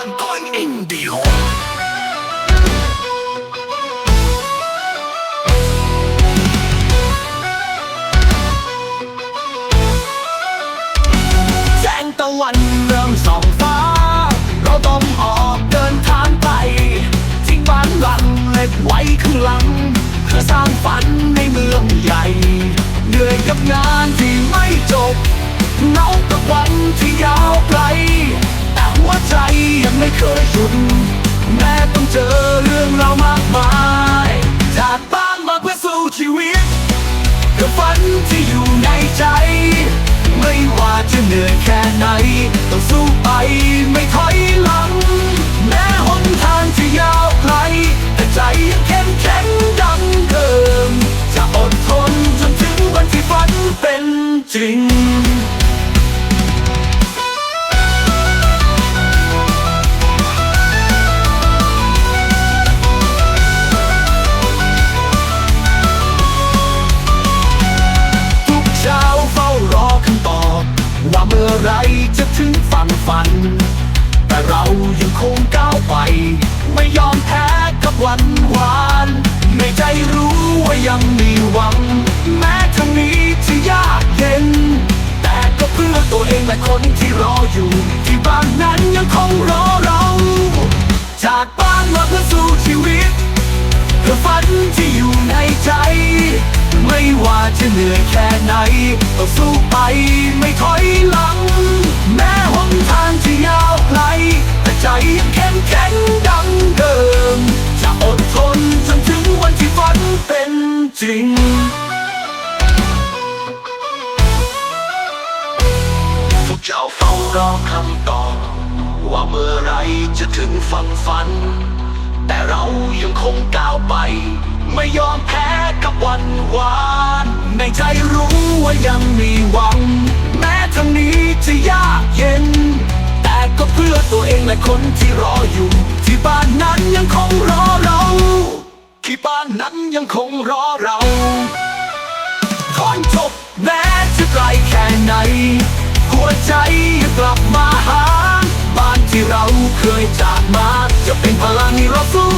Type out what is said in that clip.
one going in the hole แสงตะวันเริ่มส่องฟ้า เราต้องออกเดินทางไปทิ้งบ้านหลังเล็กไว้ข้างหลัง เพื่อสร้างฝันในเมืองใหญ่ เหนื่อยกับงานที่ไม่จบเหงากับวันที่ยาวไกล ว่าเมื่อไรจะถึงฝั่งฝัน แต่เรายังคงก้าวไป คนที่รออยู่ ที่บ้านนั้นยังคงรอเรา จากบ้านมาเพื่อสู้ชีวิตเพื่อฝันที่อยู่ในใจ ไม่ว่าจะเหนื่อยแค่ไหนต้องสู้ไปไม่ถอยหลัง แม้หนทางจะยาวไกลแต่ใจยังเข้มแข็งดังเดิมจะอดทนจนถึงวันที่ฝันเป็นจริง เฝ้ารอคำตอบ ว่าเมื่อไรจะถึงฝั่งฝัน แต่เรายังคงก้าวไป ไม่ยอมแพ้กับวันวานในใจรู้ว่ายังมีหวัง แม้ทางนี้จะยากเย็น แต่ก็เพื่อตัวเองและคนที่รออยู่ ที่บ้านนั้นยังคงรอเรา ที่บ้านนั้นยังคงรอเราก่อนจบแม้จะไกลแค่ไหน หัวใจ เคยจากมา จะเป็นพลังให้เราสู้